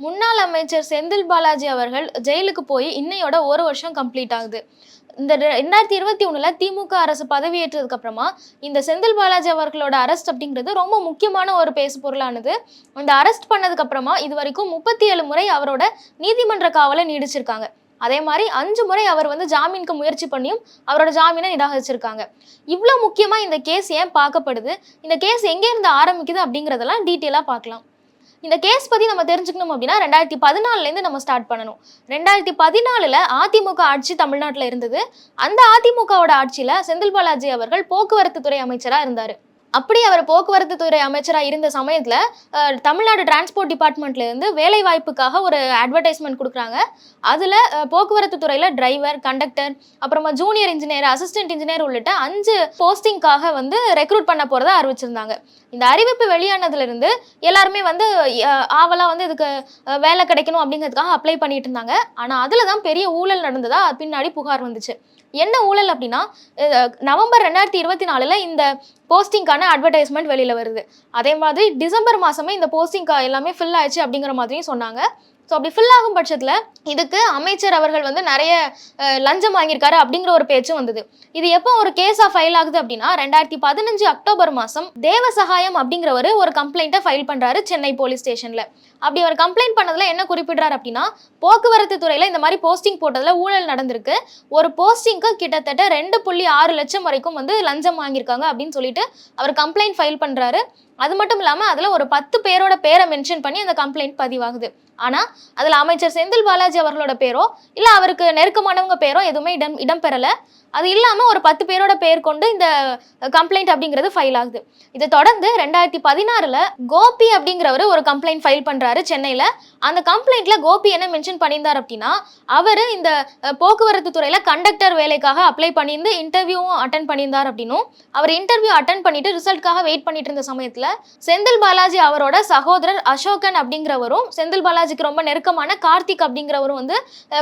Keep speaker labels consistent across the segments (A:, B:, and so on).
A: முன்னாள் அமைச்சர் செந்தில் பாலாஜி அவர்கள் ஜெயிலுக்கு போய் இன்னையோட ஒரு வருஷம் கம்ப்ளீட் ஆகுது. இந்த ரெ- ரெண்டாயிரத்தி இருபத்தி ஒன்றில் திமுக அரசு பதவியேற்றதுக்கு அப்புறமா இந்த செந்தில் பாலாஜி அவர்களோட அரெஸ்ட் அப்படிங்கிறது ரொம்ப முக்கியமான ஒரு பேசு பொருளானது. இந்த அரெஸ்ட் பண்ணதுக்கு அப்புறமா இது வரைக்கும் முப்பத்தி ஏழு முறை அவரோட நீதிமன்ற காவலை நீடிச்சிருக்காங்க. அதே மாதிரி அஞ்சு முறை அவர் வந்து ஜாமீனுக்கு முயற்சி பண்ணியும் அவரோட ஜாமீனை நிராகரிச்சிருக்காங்க. இவ்வளோ முக்கியமாக இந்த கேஸ் ஏன் பார்க்கப்படுது? இந்த கேஸ் எங்கேருந்து ஆரம்பிக்குது அப்படிங்கிறதெல்லாம் டீட்டெயிலாக பார்க்கலாம். இந்த கேஸ் பற்றி நம்ம தெரிஞ்சுக்கணும் அப்படின்னா ரெண்டாயிரத்தி பதினாலுலேருந்து நம்ம ஸ்டார்ட் பண்ணணும். ரெண்டாயிரத்தி பதினாலில் அதிமுக ஆட்சி தமிழ்நாட்டில் இருந்தது. அந்த அதிமுகவோட ஆட்சியில் செந்தில் பாலாஜி அவர்கள் போக்குவரத்து துறை அமைச்சராக இருந்தார். அப்படி அவர் போக்குவரத்து துறை அமைச்சராக இருந்த சமயத்தில் தமிழ்நாடு டிரான்ஸ்போர்ட் டிபார்ட்மெண்ட்லேருந்து வேலை வாய்ப்புக்காக ஒரு அட்வர்டைஸ்மெண்ட் கொடுக்குறாங்க. அதில் போக்குவரத்து துறையில் டிரைவர் கண்டக்டர் அப்புறமா ஜூனியர் இன்ஜினியர் அசிஸ்டன்ட் இன்ஜினியர் உள்ளிட்ட அஞ்சு போஸ்டிங்காக வந்து ரெக்ரூட் பண்ண போகிறதா அறிவிச்சிருந்தாங்க. இந்த அறிவிப்பு வெளியானதுலேருந்து எல்லாருமே வந்து ஆவலாக வந்து இதுக்கு வேலை கிடைக்கணும் அப்படிங்கிறதுக்காக அப்ளை பண்ணிட்டு இருந்தாங்க. ஆனால் அதில் தான் பெரிய ஊழல் நடந்ததா பின்னாடி புகார் வந்துச்சு. என்ன ஊழல் அப்படின்னா நவம்பர் ரெண்டாயிரத்தி இருபத்தி நாலில் இந்த போஸ்டிங்கான அட்வர்டைஸ்மெண்ட் வெளியில் வருது. அதே மாதிரி டிசம்பர் மாதமே இந்த போஸ்டிங்க்கா எல்லாமே ஃபில் ஆயிடுச்சு அப்படிங்கிற மாதிரியும் சொன்னாங்க. ஸோ அப்படி ஃபில் ஆகும் பட்சத்தில் இதுக்கு அமைச்சர் அவர்கள் வந்து நிறைய லஞ்சம் வாங்கியிருக்காரு அப்படிங்கிற ஒரு பேச்சும் வந்தது. இது எப்போ ஒரு கேஸாக ஃபைல் ஆகுது அப்படின்னா ரெண்டாயிரத்தி பதினஞ்சு அக்டோபர் மாதம் தேவசகாயம் அப்படிங்கிறவர் ஒரு கம்ப்ளைண்ட்டை ஃபைல் பண்ணுறாரு சென்னை போலீஸ் ஸ்டேஷனில் அப்படி அவர் கம்ப்ளைண்ட் பண்ணதில் என்ன குறிப்பிடுறாரு அப்படின்னா போக்குவரத்து துறையில் இந்த மாதிரி போஸ்டிங் போட்டதில் ஊழல் நடந்திருக்கு. ஒரு போஸ்டிங்க்கு கிட்டத்தட்ட ரெண்டு புள்ளி ஆறு லட்சம் வரைக்கும் வந்து லஞ்சம் வாங்கியிருக்காங்க அப்படின்னு சொல்லிட்டு அவர் கம்ப்ளைண்ட் ஃபைல் பண்ணுறாரு அது மட்டும் இல்லாமல் அதில் ஒரு பத்து பேரோட பேரை மென்ஷன் பண்ணி அந்த கம்ப்ளைண்ட் பதிவாகுது. ஆனால் அதில் அமைச்சர் செந்தில் பாலாஜி அவர்களோட பேரோ இல்லை அவருக்கு நெருக்கமானவங்க பேரோ எதுவுமே இடம் இடம்பெறலை அது இல்லாமல் ஒரு பத்து பேரோட பேர் கொண்டு இந்த கம்ப்ளைண்ட் அப்படிங்கிறது ஃபைல் ஆகுது. இதை தொடர்ந்து ரெண்டாயிரத்தி பதினாறில் கோபி அப்படிங்கிறவர் ஒரு கம்ப்ளைண்ட் ஃபைல் பண்ணுறாரு சென்னையில். அந்த கம்ப்ளைண்ட்டில் கோபி என்ன மென்ஷன் பண்ணியிருந்தார் அப்படின்னா அவர் இந்த போக்குவரத்து துறையில் கண்டக்டர் வேலைக்காக அப்ளை பண்ணியிருந்து இன்டர்வியூவும் அட்டன் பண்ணியிருந்தார் அப்படின்னும் அவர் இன்டர்வியூ அட்டன் பண்ணிட்டு ரிசல்ட்காக வெயிட் பண்ணிட்டு இருந்த சமயத்தில் செந்தில் பாலாஜி அவரோட சகோதரர் அசோகன் அப்படிங்கிறவரும் செந்தில் பாலாஜிக்கு ரொம்ப நெருக்கமான கார்த்திக் அப்படிங்கிறவரும் வந்து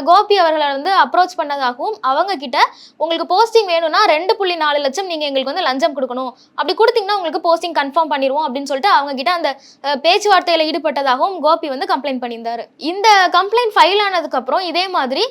A: கோபி அவர்களை வந்து அப்ரோச் பண்ணதாகவும் அவங்க கிட்ட உங்களுக்கு போஸ்டிங் வேணும்னா ரெண்டு புள்ளி நாலு லட்சம் நீங்கள் எங்களுக்கு வந்து லஞ்சம் கொடுக்கணும். அப்படி கொடுத்தீங்கன்னா உங்களுக்கு போஸ்டிங் கன்ஃபார்ம் பண்ணிடுவோம் அப்படின்னு சொல்லிட்டு அவங்க கிட்ட அந்த பேச்சுவார்த்தையில் ஈடுபட்டதாகவும் கோபி வந்து கம்ப்ளைண்ட் பண்ணியிருந்தாரு. இந்த கம்ப்ளைண்ட் ஃபைல் ஆனதுக்கப்புறம் இதே மாதிரி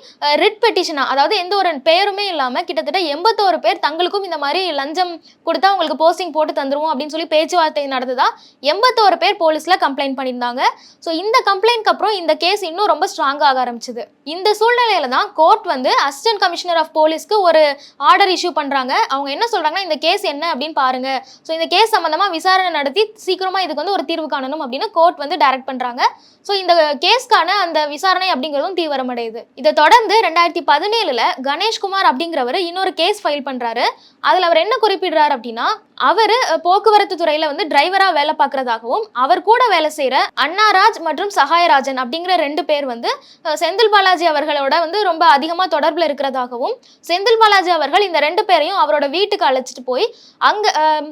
A: ரிட் பெட்டிஷனா அதாவது எந்த ஒரு பேருமே இல்லாமல் கிட்டத்தட்ட எண்பத்தோரு பேர் தங்களுக்கும் இந்த மாதிரி லஞ்சம் கொடுத்தா உங்களுக்கு போஸ்டிங் போட்டு தந்துருவோம் அப்படின்னு சொல்லி பேச்சுவார்த்தை நடந்ததா எண்பத்தோரு பேர் போலீஸில் கம்ப்ளைண்ட் பண்ணியிருந்தாங்க. ஸோ இந்த கம்ப்ளைண்ட்க்கு அப்புறம் இந்த கேஸ் இன்னும் ரொம்ப ஸ்ட்ராங் ஆக ஆரம்பிச்சது. இந்த சூழ்நிலையில தான் கோர்ட் வந்து அசிஸ்டன்ட் கமிஷனர் ஆஃப் போலீஸ்க்கு ஒரு ஆர்டர் இஷ்யூ பண்றாங்க. அவங்க என்ன சொல்றாங்கன்னா இந்த கேஸ் என்ன அப்படின்னு பாருங்க. ஸோ இந்த கேஸ் சம்பந்தமா விசாரணை நடத்தி சீக்கிரமா இதுக்கு வந்து ஒரு தீர்வு காணணும் அப்படின்னு கோர்ட் வந்து டைரக்ட் பண்றாங்க. ஸோ இந்த கேஸ்க்கான அந்த விசாரணை அப்படிங்கிறதும் தீவிரமடையுது. இதை தொடர்ந்து ரெண்டாயிரத்தி பதினேழுல கணேஷ்குமார் அப்படிங்கிறவர் இன்னொரு கேஸ் ஃபைல் பண்றாரு. அதுல அவர் என்ன குறிப்பிடுறாரு அப்படின்னா அவர் போக்குவரத்து துறையில வந்து டிரைவரா வேலை பார்க்கறதாகவும் அவர் கூட வேலை செய்யற அண்ணாராஜ் மற்றும் சகாயராஜன் அப்படிங்கிற ரெண்டு பேர் வந்து செந்தில் பாலாஜி அவர்களோட வந்து ரொம்ப அதிகமா தொடர்புல இருக்கிறதாகவும் செந்தில் பாலாஜி அவர்கள் இந்த ரெண்டு பேரையும் அவரோட வீட்டுக்கு அழைச்சிட்டு போய் அங்க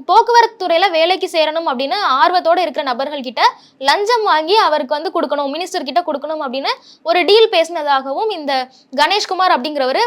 A: போக்குவரத்து துறையில வேலைக்கு சேரணும் அப்படின்னு ஆர்வத்தோட இருக்கிற நபர்கள் கிட்ட லஞ்சம் வாங்கி அவருக்கு வந்து கொடுக்கணும் மினிஸ்டர் கிட்ட கொடுக்கணும் அப்படின்னு ஒரு டீல் பேசினதாகவும் இந்த கணேஷ்குமார் அப்படிங்கிறவர்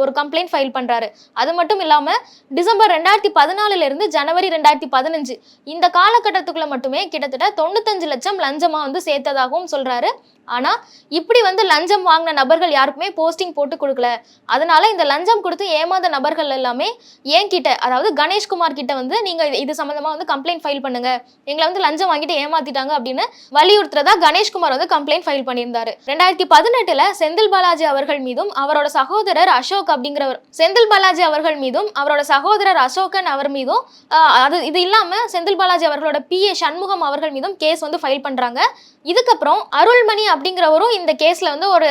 A: ஒரு கம்ப்ளைண்ட் ஃபைல் பண்றாரு. அது மட்டும் இல்லாம டிசம்பர் ரெண்டாயிரத்தி பதினாலுல இருந்து ஜனவரி ரெண்டாயிரத்தி பதினஞ்சு. இந்த காலகட்டத்துக்குள்ள மட்டுமே கிட்டத்தட்ட தொண்ணூத்தஞ்சு லட்சம் லஞ்சமா வந்து சேர்த்ததாகவும் சொல்றாரு. ஆனா இப்படி வந்து லஞ்சம் வாங்கின நபர்கள் யாருக்குமே போஸ்டிங் போட்டு கொடுக்கல. அதனால இந்த லஞ்சம் கொடுத்து ஏமாந்த நபர்கள் எல்லாமே என்கிட்ட அதாவது கணேஷ்குமார் கிட்ட வந்து நீங்க இது- இது சம்பந்தமா வந்து கம்ப்ளைண்ட் ஃபைல் பண்ணுங்க. எங்களை வந்து லஞ்சம் வாங்கிட்டு ஏமாத்திட்டாங்க அப்படின்னு வலியுறுத்துறதா கணேஷ்குமார் வந்து கம்ப்ளைண்ட் ஃபைல் பண்ணியிருந்தாரு. ரெண்டாயிரத்தி பதினெட்டுல செந்தில் பாலாஜி அவர்கள் மீதும் அவரோட சகோதரர் அசோக் அப்படிங்கிறவர் செந்தில் பாலாஜி அவர்கள் மீதும் அவரோட சகோதரர் அசோகன் அவர் மீதும் அது இது இல்லாமல் செந்தில் பாலாஜி அவர்களோட பிஏ சண்முகம் அவர்கள் மீதும் கேஸ் வந்து ஃபைல் பண்ணுறாங்க இதுக்கப்புறம் அருள்மணி அப்படிங்கிறவரும் இந்த கேஸில் வந்து ஒரு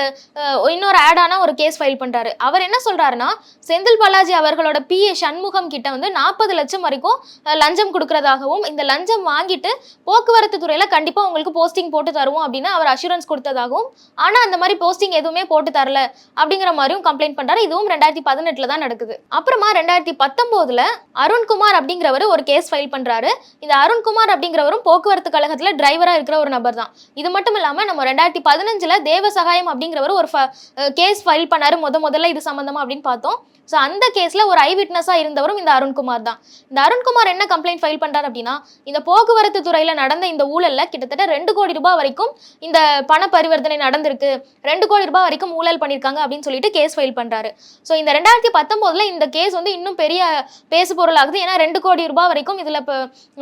A: இன்னொரு ஆடான ஒரு கேஸ் ஃபைல் பண்ணுறாரு அவர் என்ன சொல்கிறாருன்னா செந்தில் பாலாஜி அவர்களோட பிஏ சண்முகம் கிட்ட வந்து நாற்பது லட்சம் வரைக்கும் லஞ்சம் கொடுக்கறதாகவும் இந்த லஞ்சம் வாங்கிட்டு போக்குவரத்து துறையில் கண்டிப்பாக உங்களுக்கு போஸ்டிங் போட்டு தருவோம் அப்படின்னு அவர் அஷூரன்ஸ் கொடுத்ததாகவும் ஆனால் அந்த மாதிரி போஸ்டிங் எதுவுமே போட்டு தரல அப்படிங்கிற மாதிரியும் கம்ப்ளைண்ட் பண்ணுறாரு இதுவும் ரெண்டாயிரத்தி பதினெட்டில் தான் நடக்குது. அப்புறமா ரெண்டாயிரத்தி பத்தொம்போதில் அருண்குமார் அப்படிங்கிறவர் ஒரு கேஸ் ஃபைல் பண்ணுறாரு இந்த அருண்குமார் அப்படிங்கிறவரும் போக்குவரத்து கழகத்தில் டிரைவராக இருக்கிற ஒரு நபர் தான். இது மட்டும் இல்லாமல் நம்ம ரெண்டாயிரத்தி பதினஞ்சில் தேவசகாயம் அப்படிங்கிறவர் ஒரு கேஸ் ஃபைல் பண்ணாரு. முத முதல்ல இது சம்மந்தமாக அப்படின்னு பார்த்தோம். ஸோ அந்த கேஸில் ஒரு ஐ விட்னஸாக இருந்தவரும் இந்த அருண்குமார் தான். இந்த அருண்குமார் என்ன கம்ப்ளைண்ட் ஃபைல் பண்ணுறாரு அப்படின்னா இந்த போக்குவரத்து துறையில் நடந்த இந்த ஊழலில் கிட்டத்தட்ட ரெண்டு கோடி ரூபாய் வரைக்கும் இந்த பண பரிவர்த்தனை நடந்திருக்கு. ரெண்டு கோடி ரூபாய் வரைக்கும் ஊழல் பண்ணியிருக்காங்க அப்படின்னு சொல்லிட்டு கேஸ் ஃபைல் பண்ணுறாரு ஸோ இந்த ரெண்டாயிரத்தி பத்தொம்போதில் இந்த கேஸ் வந்து இன்னும் பெரிய பேசு பொருளாகுது ஏன்னா ரெண்டு கோடி ரூபாய் வரைக்கும் இதுல இப்போ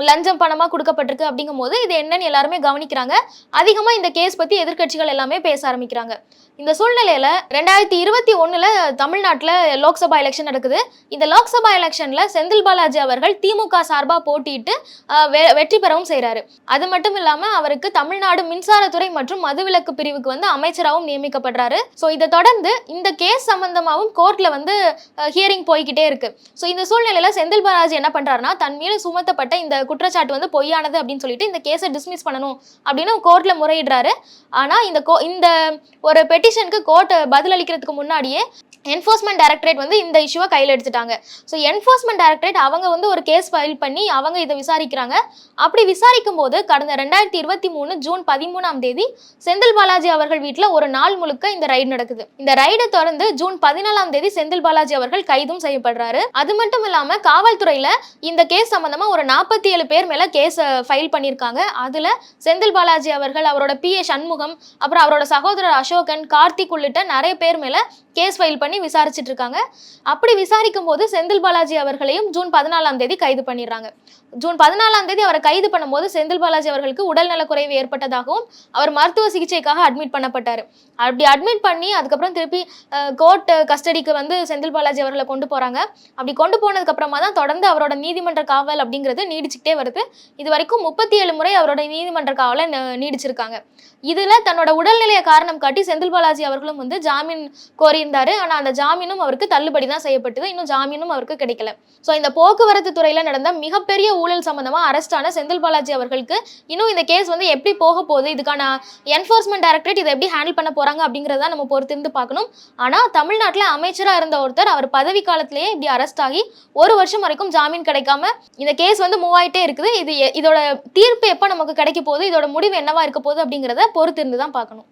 A: லஞ்சம் பணமா கொடுக்கப்பட்டிருக்கு அப்படிங்கும் போது இது என்னன்னு எல்லாருமே கவனிக்கிறாங்க. அதிகமா இந்த கேஸ் பத்தி எதிர்க்கட்சிகள் எல்லாமே பேச ஆரம்பிக்கிறாங்க. இந்த சூழ்நிலையில ரெண்டாயிரத்தி இருபத்தி ஒண்ணுல தமிழ்நாட்டுல லோக்சபா எலெக்ஷன் நடக்குது. இந்த லோக்சபா எலெக்ஷன்ல செந்தில் பாலாஜி அவர்கள் திமுக சார்பா போட்டியிட்டு வெற்றி பெறவும் செய்கிறாரு அது மட்டும் இல்லாம அவருக்கு தமிழ்நாடு மின்சாரத்துறை மற்றும் மதுவிலக்கு பிரிவுக்கு வந்து அமைச்சராகவும் நியமிக்கப்படுறாரு. ஸோ இதை தொடர்ந்து இந்த கேஸ் சம்பந்தமாகவும் கோர்ட்ல வந்து ஹியரிங் போய்கிட்டே இருக்கு. ஸோ இந்த சூழ்நிலையில செந்தில் பாலாஜி என்ன பண்றாருன்னா தன் மீது சுமத்தப்பட்ட இந்த குற்றச்சாட்டு வந்து பொய்யானது அப்படின்னு சொல்லிட்டு இந்த கேஸை டிஸ்மிஸ் பண்ணணும் அப்படின்னு கோர்ட்ல முறையிடுறாரு. ஆனா இந்த கோ இந்த ஒரு பெட்டிஷனுக்கு கோர்ட் பதிலளிக்கிறதுக்கு முன்னாடியே என்ஃபோர்ஸ்மெண்ட் டைரக்டரேட் வந்து இந்த இஷ்யூவை கையில் எடுத்துட்டாங்க. ஸோ என்ஃபோர்ஸ்மெண்ட் டைரக்டரேட் அவங்க வந்து ஒரு கேஸ் ஃபைல் பண்ணி அவங்க இதை விசாரிக்கிறாங்க. அப்படி விசாரிக்கும் போது கடந்த ரெண்டாயிரத்தி இருபத்தி மூணு ஜூன் பதிமூணாம் தேதி செந்தில் பாலாஜி அவர்கள் வீட்டில் ஒரு நாள் முழுக்க இந்த ரைடு நடக்குது. இந்த ரைடை தொடர்ந்து ஜூன் பதினாலாம் தேதி செந்தில் பாலாஜி அவர்கள் கைதும் செய்யப்படுறாரு. அது மட்டும் இல்லாமல் காவல்துறையில் இந்த கேஸ் சம்மந்தமாக ஒரு நாற்பத்தி ஏழு பேர் மேலே கேஸ் ஃபைல் பண்ணியிருக்காங்க அதில் செந்தில் பாலாஜி அவர்கள் அவரோட பி ஏ சண்முகம் அப்புறம் அவரோட சகோதரர் அசோகன் கார்த்திக் உள்ளிட்ட நிறைய பேர் மேலே கேஸ் ஃபைல் பண்ணி விசாரிச்சுட்டு இருக்காங்க அப்படி விசாரிக்கும் போது செந்தில் பாலாஜி அவர்களையும் ஜூன் பதினாலாம் தேதி கைது பண்ணிடுறாங்க. ஜூன் பதினாலாம் தேதி அவரை கைது பண்ணும்போது செந்தில் பாலாஜி அவர்களுக்கு உடல்நலக்குறைவு ஏற்பட்டதாகவும் அவர் மருத்துவ சிகிச்சைக்காக அட்மிட் பண்ணப்பட்டார். அப்படி அட்மிட் பண்ணி அதுக்கப்புறம் திருப்பி கோர்ட் கஸ்டடிக்கு வந்து செந்தில் பாலாஜி அவர்களை கொண்டு போகிறாங்க அப்படி கொண்டு போனதுக்கு அப்புறமா தான் தொடர்ந்து அவரோட நீதிமன்ற காவல் அப்படிங்கிறது நீடிச்சுக்கிட்டே வருது. இது வரைக்கும் முப்பத்தி ஏழு முறை அவரோட நீதிமன்ற காவலை நீடிச்சிருக்காங்க. இதில் தன்னோட உடல்நிலையை காரணம் காட்டி செந்தில் பாலாஜி அவர்களும் வந்து ஜாமீன் கோரி சொல்லியிருந்தாரு ஆனால் அந்த ஜாமீனும் அவருக்கு தள்ளுபடி தான் செய்யப்பட்டது. இன்னும் ஜாமீனும் அவருக்கு கிடைக்கல. ஸோ இந்த போக்குவரத்து துறையில் நடந்த மிகப்பெரிய ஊழல் சம்பந்தமாக அரெஸ்டான செந்தில் பாலாஜி அவர்களுக்கு இன்னும் இந்த கேஸ் வந்து எப்படி போக போகுது? இதுக்கான என்ஃபோர்ஸ்மெண்ட் டைரக்டரேட் இதை எப்படி ஹேண்டில் பண்ண போகிறாங்க அப்படிங்கிறத நம்ம பொறுத்திருந்து பார்க்கணும். ஆனால் தமிழ்நாட்டில் அமைச்சராக இருந்த ஒருத்தர் அவர் பதவி காலத்திலேயே இப்படி அரெஸ்ட் ஆகி ஒரு வருஷம் வரைக்கும் ஜாமீன் கிடைக்காம இந்த கேஸ் வந்து மூவ் ஆகிட்டே இருக்குது. இது இதோட தீர்ப்பு எப்போ நமக்கு கிடைக்க போகுது? இதோட முடிவு என்னவா இருக்க போகுது அப்படிங்கிறத பொறுத்திருந்து தான் பார்க்கணும்.